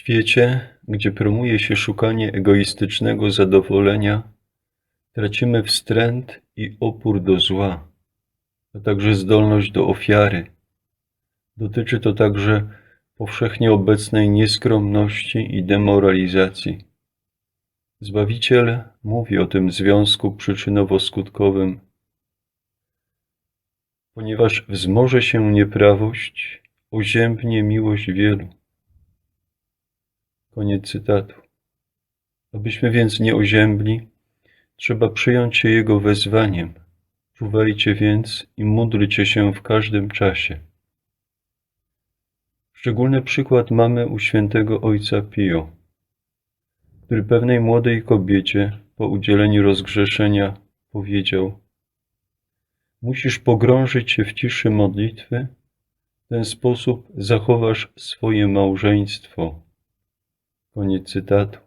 świecie, gdzie promuje się szukanie egoistycznego zadowolenia, tracimy wstręt i opór do zła, a także zdolność do ofiary. Dotyczy to także powszechnie obecnej nieskromności i demoralizacji. Zbawiciel mówi o tym związku przyczynowo-skutkowym. Ponieważ wzmoże się nieprawość, oziębnie miłość wielu. Koniec cytatu. Abyśmy więc nie oziębli, trzeba przyjąć się Jego wezwaniem. Czuwajcie więc i módlcie się w każdym czasie. Szczególny przykład mamy u świętego ojca Pio, który pewnej młodej kobiecie po udzieleniu rozgrzeszenia powiedział: Musisz pogrążyć się w ciszy modlitwy, w ten sposób zachowasz swoje małżeństwo. Koniec cytatu.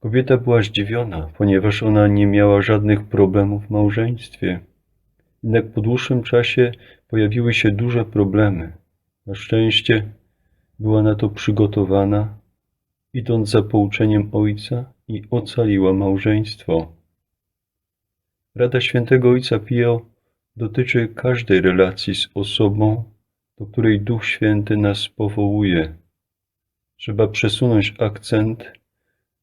Kobieta była zdziwiona, ponieważ ona nie miała żadnych problemów w małżeństwie. Jednak po dłuższym czasie pojawiły się duże problemy. Na szczęście była na to przygotowana, idąc za pouczeniem ojca i ocaliła małżeństwo. Rada świętego ojca Pio dotyczy każdej relacji z osobą, do której Duch Święty nas powołuje. Trzeba przesunąć akcent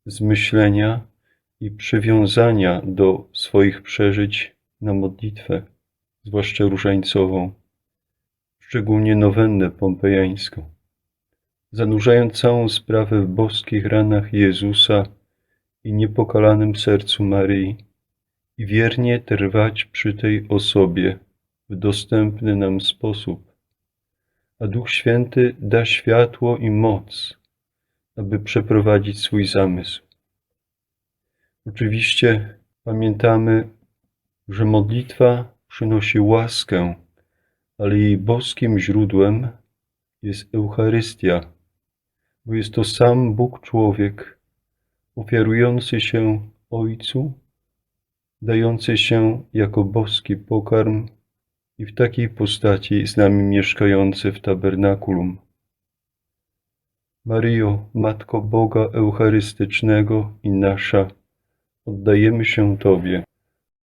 z myślenia i przywiązania do swoich przeżyć na modlitwę, zwłaszcza różańcową, szczególnie nowennę pompejańską. Zanurzając całą sprawę w boskich ranach Jezusa i niepokalanym sercu Maryi i wiernie trwać przy tej osobie w dostępny nam sposób, a Duch Święty da światło i moc, aby przeprowadzić swój zamysł. Oczywiście pamiętamy, że modlitwa przynosi łaskę, ale jej boskim źródłem jest Eucharystia, bo jest to sam Bóg człowiek, ofiarujący się Ojcu, dający się jako boski pokarm i w takiej postaci z nami mieszkający w tabernakulum. Maryjo, Matko Boga Eucharystycznego i nasza, oddajemy się Tobie.